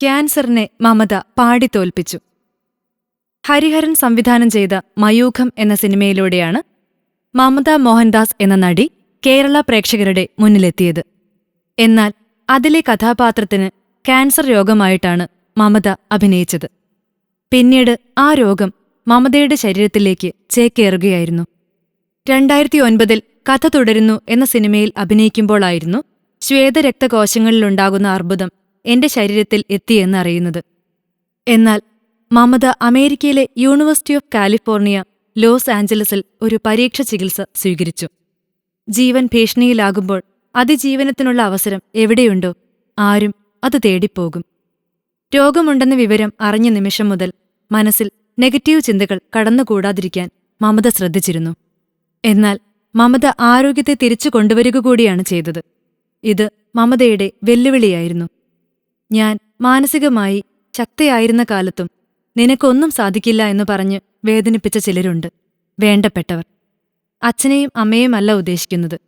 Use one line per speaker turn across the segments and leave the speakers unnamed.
ക്യാൻസറിനെ മമത പാടിത്തോൽപ്പിച്ചു ഹരിഹരൻ സംവിധാനം ചെയ്ത മയൂഖം എന്ന സിനിമയിലൂടെയാണ് മമത മോഹൻദാസ് എന്ന നടി കേരള പ്രേക്ഷകരുടെ മുന്നിലെത്തിയത്. എന്നാൽ അതിലെ കഥാപാത്രത്തിന് ക്യാൻസർ രോഗമായിട്ടാണ് മമത അഭിനയിച്ചത്. പിന്നീട് ആ രോഗം മമതയുടെ ശരീരത്തിലേക്ക് ചേക്കേറുകയായിരുന്നു. രണ്ടായിരത്തി ഒൻപതിൽ കഥ തുടരുന്നു എന്ന സിനിമയിൽ അഭിനയിക്കുമ്പോളായിരുന്നു ശ്വേതരക്തകോശങ്ങളിലുണ്ടാകുന്ന അർബുദം എന്റെ ശരീരത്തിൽ എത്തിയെന്നറിയുന്നത് എന്നാൽ മമത അമേരിക്കയിലെ യൂണിവേഴ്സിറ്റി ഓഫ് കാലിഫോർണിയ ലോസ് ആഞ്ചലസിൽ ഒരു പരീക്ഷ ചികിത്സ സ്വീകരിച്ചു. ജീവൻ ഭീഷണിയിലാകുമ്പോൾ അതിജീവനത്തിനുള്ള അവസരം എവിടെയുണ്ടോ ആരും അത് തേടിപ്പോകും. രോഗമുണ്ടെന്ന വിവരം അറിഞ്ഞ നിമിഷം മുതൽ മനസ്സിൽ നെഗറ്റീവ് ചിന്തകൾ കടന്നുകൂടാതിരിക്കാൻ മമത ശ്രദ്ധിച്ചിരുന്നു. എന്നാൽ മമത ആരോഗ്യത്തെ തിരിച്ചു കൊണ്ടുവരിക കൂടിയാണ് ചെയ്തത്. ഇത് മമതയുടെ വെല്ലുവിളിയായിരുന്നു. ഞാൻ മാനസികമായി ശക്തയായിരുന്ന കാലത്തും നിനക്കൊന്നും സാധിക്കില്ല എന്ന് പറഞ്ഞ് വേദനിപ്പിച്ച ചിലരുണ്ട്. വേണ്ടപ്പെട്ടവർ. അച്ഛനെയും അമ്മയുമല്ല ഉദ്ദേശിക്കുന്നത്.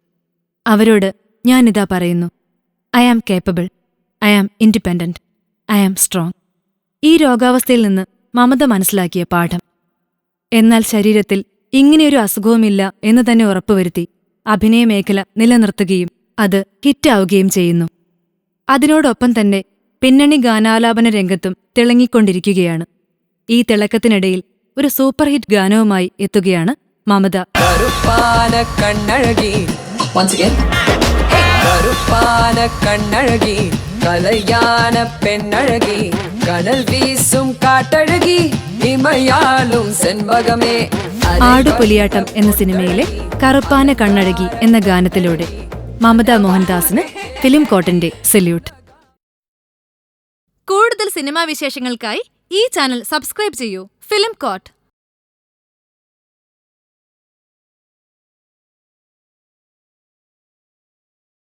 അവരോട് ഞാനിതാ പറയുന്നു. I am capable. I am independent. I am strong. ഈ രോഗാവസ്ഥയിൽ നിന്ന് മമത മനസ്സിലാക്കിയ പാഠം. എന്നാൽ ശരീരത്തിൽ ഇങ്ങനെയൊരു അസുഖവുമില്ല എന്ന് തന്നെ ഉറപ്പുവരുത്തി അഭിനയമേഖല നിലനിർത്തുകയും അത് ഹിറ്റാവുകയും ചെയ്യുന്നു. അതിനോടൊപ്പം തന്നെ പിന്നണി ഗാനാലാപന രംഗത്തും തിളങ്ങിക്കൊണ്ടിരിക്കുകയാണ്. ഈ തിളക്കത്തിനിടയിൽ ഒരു സൂപ്പർ ഹിറ്റ് ഗാനവുമായി എത്തുകയാണ് മമത.
കണ്ണഴകി. കലയാന പെണ്ണഴകി. കടൽ ഹിമയാലും
ആടുപുലിയാട്ടം എന്ന സിനിമയിലെ കറുപ്പാന കണ്ണഴകി എന്ന ഗാനത്തിലൂടെ മമത മോഹൻദാസിന് ഫിലിം കോട്ടന്റെ സല്യൂട്ട്. കൂടുതൽ സിനിമാ വിശേഷങ്ങൾക്കായി ഈ ചാനൽ സബ്സ്ക്രൈബ് ചെയ്യൂ. Film coat